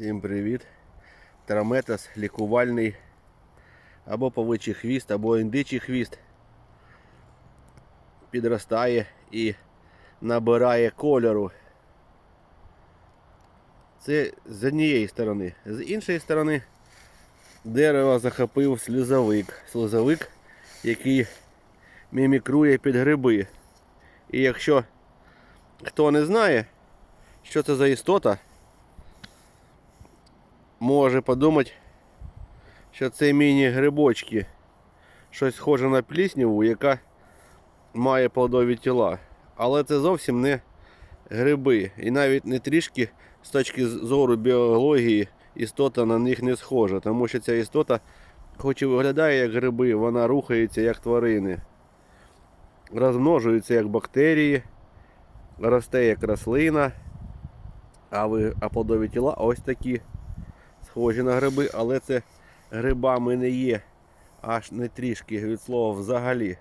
Всім привіт! Траметас лікувальний або павичий хвіст, або індичий хвіст підростає і набирає кольору. Це з однієї сторони. З іншої сторони дерево захопив сльозовик. Сльозовик, який мімікрує під гриби. І якщо хто не знає, що це за істота, може подумати, що це міні-грибочки. Щось схоже на плісняву, яка має плодові тіла. Але це зовсім не гриби. І навіть не трішки з точки зору біології істота на них не схожа. Тому що ця істота, хоч і виглядає як гриби, вона рухається як тварини. Розмножується як бактерії, росте як рослина. А, ви, а плодові тіла ось такі схожі на гриби, але це грибами не є. Аж не трішки від слова взагалі.